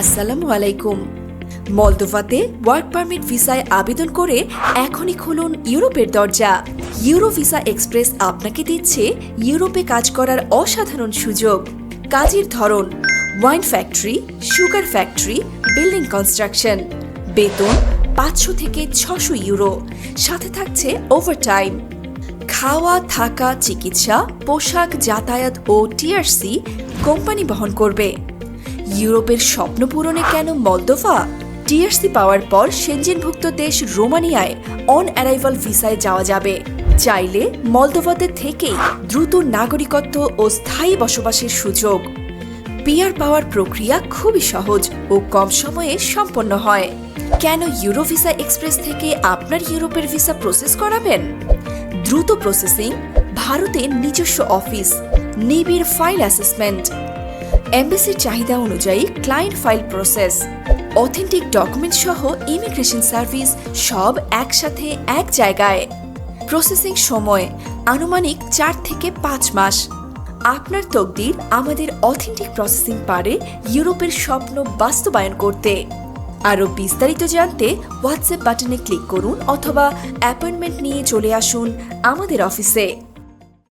আসসালামু আলাইকুম। মলদোভাতে work permit ভিসায় আবেদন করে এখনই খুলুন ইউরোপের দরজা। ইউরো ভিসা এক্সপ্রেস আপনাকে দিচ্ছে ইউরোপে কাজ করার অসাধারণ সুযোগ। কাজের ধরন, wine factory, sugar factory, building construction. বেতন, পাঁচশো থেকে ছশো ইউরো। সাথে থাকছে ওভারটাইম। খাওয়া, থাকা, চিকিৎসা, পোশাক, যাতায়াত ও টিআরসি কোম্পানি বহন করবে। ইউরোপের স্বপ্ন পূরণে কেন মলদোভা? টিআরসি পাওয়ার পর সেনজেনভুক্ত দেশ রোমানিয়ায় অন অ্যারাইভাল ভিসায় যাওয়া যাবে। চাইলে মলদোভাতে থেকেই দ্রুত নাগরিকত্ব ও স্থায়ী বসবাসের সুযোগ। পিয়ার পাওয়ার প্রক্রিয়া খুবই সহজ ও কম সময়ে সম্পন্ন হয়। কেন ইউরো ভিসা এক্সপ্রেস থেকে আপনার ইউরোপের ভিসা প্রসেস করাবেন? দ্রুত প্রসেসিং, ভারতের নিজস্ব অফিস নিবিড় ফাইল অ্যাসেসমেন্ট এমবেসির চাহিদা অনুযায়ী client file process authentic document সহ ইমিগ্রেশন সার্ভিস সব একসাথে এক জায়গায়। প্রসেসিং সময় আনুমানিক চার থেকে পাঁচ মাস। আপনার তকদির আমাদের অথেন্টিক প্রসেসিং পারে ইউরোপের স্বপ্ন বাস্তবায়ন করতে। আরও বিস্তারিত জানতে হোয়াটসঅ্যাপ বাটনে ক্লিক করুন অথবা অ্যাপয়েন্টমেন্ট নিয়ে চলে আসুন আমাদের অফিসে